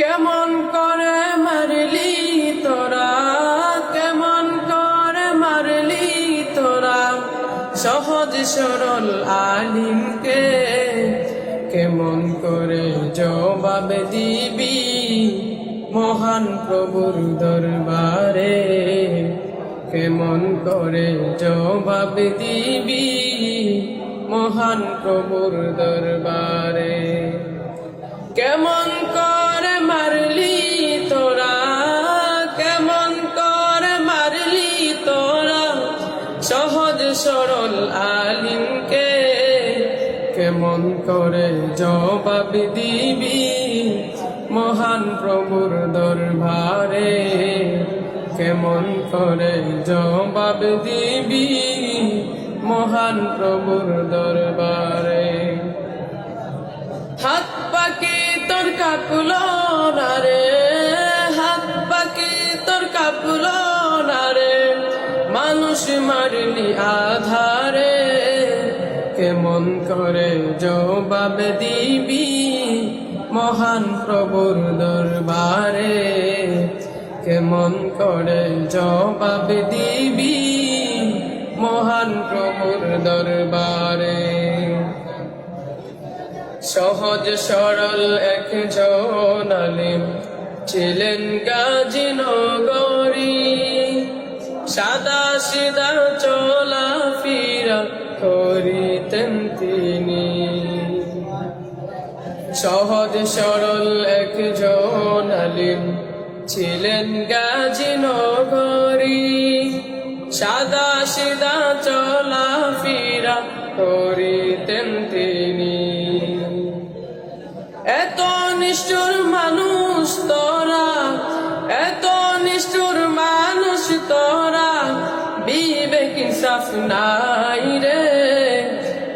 কেমন করে মারলি তোরা? কেমন করে মারলি তোরা? সহজ সরল আলিমকে কেমন করে জবাব দিবি? মহান প্রভুর দরবারে কেমন করে জবাব দিবি? মহান প্রভুর দরবারে কেমন করে মারলি তোরা, কেমন করে মারলি তোরা? সহজ সরল আলিমকে কেমন করে জবাব দিবি? মহান প্রভুর দরবারে কেমন করে জবাব দিবি? মহান প্রভুর দরবারে হাত পাকে তোর কাকুলো রে, মানুষ মারলি আধারে। কেমন করে জবাব দিবি মহান প্রভুর দরবারে? কেমন করে জবাব দিবি মহান প্রভুর দরবারে? সহজ সরল একজন আলিম ছিলেন গাজী নগরী। সাদা সিদা চলা ফিরা করিতেন তিনি। সহজ সরল একজন আলিম ছিলেন গাজী নগরী। সাদা সিদা চলা ফিরা করিতেন তিনি। এত নিষ্ঠুর ইনসাফ নাই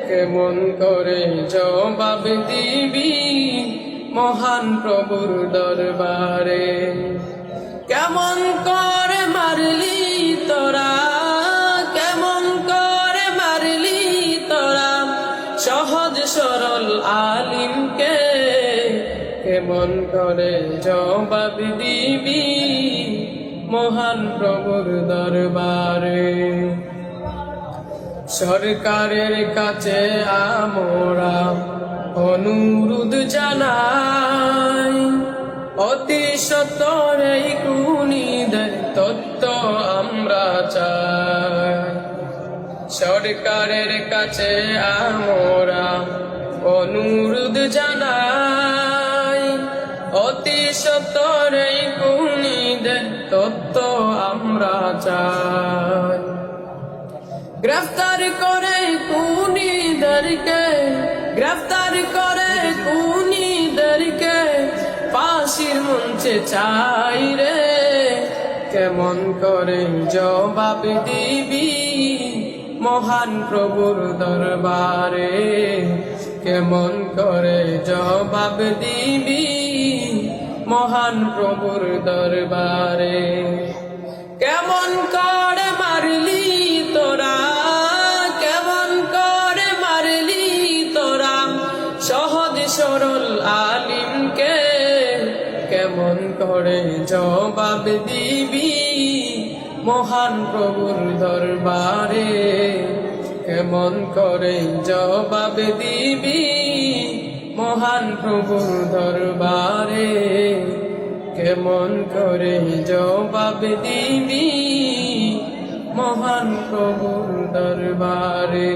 কেমন করে জবাব দিবি মহান প্রভুর দরবারে? কেমন করে মারলি তোরা? কেমন করে মারলি তোরা? সহজ সরল আলিমকে কেমন করে জবাব দিবি মহান প্রভুর দরবারে? সরকারের কাছে আমরা অনুরোধ জানাই, অতি সত্তর এই কুনিদের তত্ত্ব আমরা চাই। সরকারের কাছে আমরা অনুরোধ জানাই, অতি সত্তর এই কুনিদের তত্ত্ব আমরা চাই। গ্রেফতার করে কুনিদেরকে গ্রেফতার করে কুনিদেরকে ফাঁসির মঞ্চে চাই রে। কেমন করে জবাব দিবি মহান প্রভুর দরবারে? কেমন করে জবাব দিবি মহান প্রভুর দরবারে? কেমন করে মারলি তোরা করে জবাব দিবি মহান প্রভুর দরবারে। কেমন করে জবাব দিবি মহান প্রভুর দরবারে। কেমন করে জবাব দিবি মহান প্রভুর দরবারে।